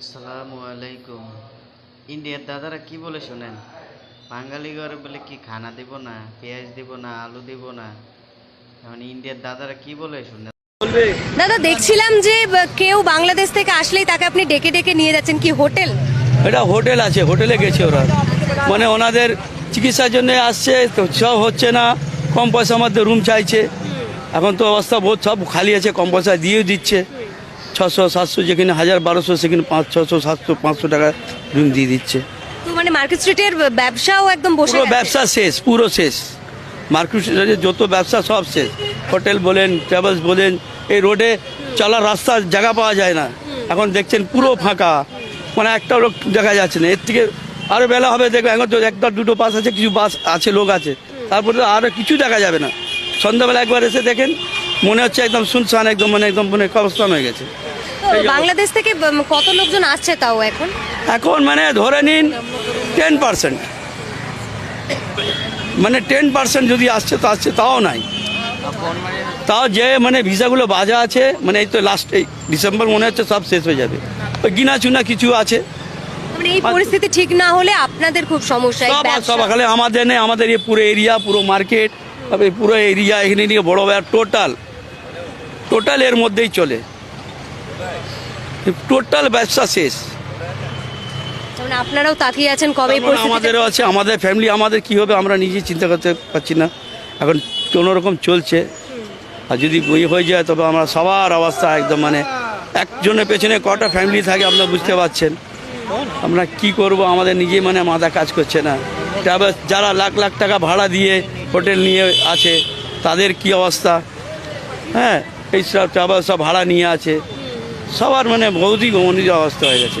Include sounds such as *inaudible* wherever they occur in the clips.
আসসালামু আলাইকুম। ইন্ডিয়ার দাদারা কি বলে শোনেন? বাঙালি ঘরে বলে কি খানা দিব না পেঁয়াজ দিব না আলু দিব না? মানে ইন্ডিয়ার দাদারা কি বলে শোনেন? দাদা দেখছিলাম যে কেউ বাংলাদেশ থেকে আসলেই তাকে আপনি ডেকে ডেকে নিয়ে যাচ্ছেন কি হোটেল? এটা হোটেল আছে হোটেলে গেছে ওরা। মানে ওনাদের চিকিৎসার জন্য আসছে তো সব হচ্ছে না কম পয়সার মধ্যে রুম চাইছে। এখন তো অবস্থা বহুত সব খালি আছে কম পয়সা দিয়েও দিচ্ছে। ছশো সাতশো যেখানে হাজার বারোশো সেখানে পাঁচ ছশো সাতশো পাঁচশো টাকা রুম দিয়ে দিচ্ছে। তো মানে মার্কেট স্ট্রিটের ব্যবসাও একদম বসে পুরো ব্যবসা শেষ পুরো শেষ। মার্কেট যত ব্যবসা সব শেষ। হোটেল বলেন ট্রাভেলস বলেন এই রোডে চলার রাস্তার জায়গা পাওয়া যায় না। এখন দেখছেন পুরো ফাঁকা। মানে একটা লোক দেখা যাচ্ছে না। এর থেকে আরও বেলা হবে দেখবে এখন তো একটা দুটো বাস আছে কিছু বাস আছে লোক আছে। তারপরে তো আরও কিছু দেখা যাবে না। সন্ধ্যাবেলা একবার এসে দেখেন মনে হচ্ছে একদম শুনশান একদম মানে একদম মানে কবস্থান হয়ে গেছে। বাংলাদেশ থেকে কত লোকজন আসছে তাও এখন? এখন মানে ধরে নিন টেন পার্সেন্ট। মানে টেন পার্সেন্ট যদি আসছে তো আসছে তাও নাই। তাও যে মানে ভিসাগুলো বাজা আছে মানে এই তো লাস্ট এই ডিসেম্বর মনে হচ্ছে সব শেষ হয়ে যাবে। ওই গিনা চুনা কিছু আছে। মানে এই পরিস্থিতি ঠিক না হলে আপনাদের খুব সমস্যা এই সব ব্যবসা- সব খালি আমাদের নেই আমাদের এই পুরো এরিয়া পুরো মার্কেট তবে পুরো এরিয়া এখানে নিয়ে বড় বড় টোটাল টোটাল এর মধ্যেই চলে। টোটাল ব্যবসা শেষ। আপনারাও তাকিয়ে আছেন কবে আমাদেরও আছে আমাদের ফ্যামিলি আমাদের কি হবে আমরা নিজে চিন্তা করতে পারছি না। এখন কোনো রকম চলছে। আর যদি বই হয়ে যায় তবে আমরা সবার অবস্থা একদম মানে একজনের পেছনে কটা ফ্যামিলি থাকে আপনারা বুঝতে পারছেন। আমরা কি করব আমাদের নিজে মানে মাথা কাজ করছে না। ট্রাভেলস যারা লাখ লাখ টাকা ভাড়া দিয়ে হোটেল নিয়ে আছে তাদের কি অবস্থা? হ্যাঁ এই সব ট্রাভেল সব ভাড়া নিয়ে আছে। সবার মানে বহুতই গমনীয় অবস্থা হয়ে গেছে।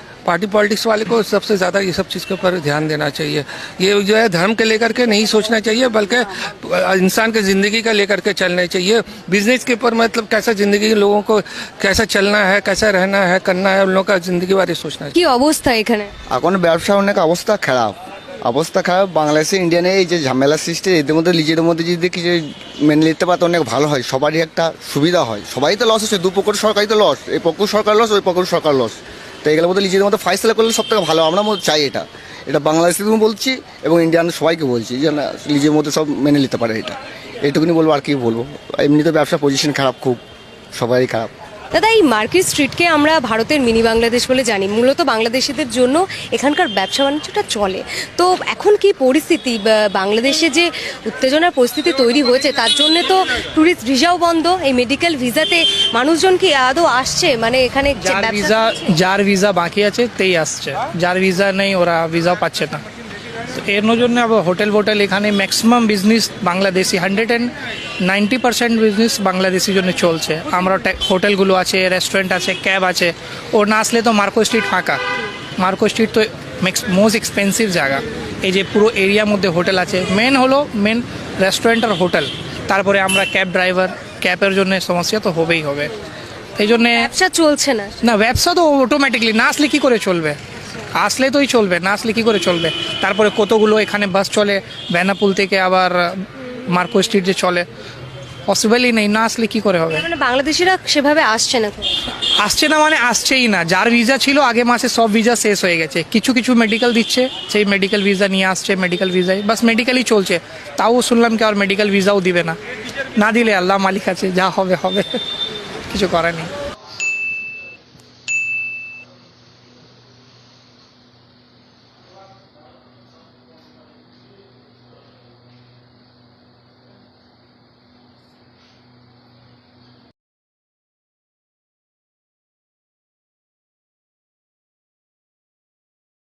पार्टी पॉलिटिक्स वाले को सबसे ज़्यादा ये सब चीज़ के ऊपर ध्यान देना चाहिए ये जो है धर्म के लेकर के नहीं सोचना चाहिए बल्कि इंसान के ज़िंदगी का लेकर के चलना चाहिए बिजनेस के ऊपर मतलब कैसा ज़िंदगी लोगों को कैसा चलना है कैसा रहना है करना है उन लोगों का ज़िंदगी बारे सोचना चाहिए কি অবস্থা এখানে এখন ব্যবসা অনেক অবস্থা খারাপ অবস্থা খারাপ বাংলাদেশে ইন্ডিয়ানে এই যে ঝামেলা সৃষ্টি এদের মধ্যে নিজেদের মধ্যে যদি কিছু মেনে নিতে পারতো অনেক ভালো হয় সবারই একটা সুবিধা হয় সবাই তো লস হচ্ছে দু পক্ষ সরকারই তো লস এই পক্ষ সরকার লস ওই পক্ষ সরকার লস তো এগুলোর মধ্যে নিজেদের মধ্যে ফাইসলা করলে সব থেকে ভালো। আমরা চাই এটা। এটা বাংলাদেশে বলছি এবং ইন্ডিয়ান সবাইকে বলছি যে না, নিজের মধ্যে সব মেনে নিতে পারে এটা। এটুকুনি বলব, আর কি বলব। এমনিতে ব্যবসা পজিশন খারাপ খুব সবাই খারাপ। দাদা এই মার্কেট স্ট্রিটকে আমরা ভারতের মিনি বাংলাদেশ বলে জানি। মূলত বাংলাদেশিদের জন্য এখানকার ব্যবসা বাণিজ্যটা চলে। তো এখন কি পরিস্থিতি? বাংলাদেশে যে উত্তেজনার পরিস্থিতি তৈরি হয়েছে তার জন্য তো ট্যুরিস্ট ভিসাও বন্ধ এই মেডিকেল ভিসাতে মানুষজন কি আদৌ আসছে? মানে এখানে যার ভিসা যার ভিসা বাকি আছে তেই আসছে। যার ভিসা নেই ওরা ভিসা পাচ্ছে না। এর জন্য আবার হোটেল ফোটেল এখানে maximum business Bangladeshi hundred and ninety percent business বাংলাদেশির জন্য চলছে। আমরা হোটেলগুলো আছে রেস্টুরেন্ট আছে ক্যাব আছে ও না আসলে তো মার্কো স্ট্রিট ফাঁকা। মার্কো স্ট্রিট তো মোস্ট এক্সপেন্সিভ জায়গা। এই যে পুরো এরিয়ার মধ্যে হোটেল আছে মেন হলো মেন রেস্টুরেন্ট আর হোটেল। তারপরে আমরা ক্যাব ড্রাইভার ক্যাবের জন্য সমস্যা তো হবেই হবে। এই জন্যে ব্যবসা চলছে না। না ব্যবসা তো অটোমেটিকলি না আসলে কী করে চলবে? আসলে তোই চলবে না আসলে কি করে চলবে? তারপরে কতগুলো এখানে বাস চলে বেনাপুল থেকে আবার মার্কো স্ট্রিট যে চলে পসিবলই নেই না আসলে কি করে হবে? মানে বাংলাদেশিরা সেভাবে আসছে না আসছে না মানে আসছেই না যার ভিসা ছিল আগে মাসে সব ভিসা শেষ হয়ে গেছে। কিছু কিছু মেডিকেল দিচ্ছে সেই মেডিকেল ভিসা নিয়ে আসছে মেডিকেল ভিসায় বাস মেডিকেলই চলছে তাও শুনলাম কি আর মেডিকেল ভিসাও দিবে না। না দিলে আল্লাহ মালিক আছে যা হবে হবে। *laughs* কিছু করার নেই।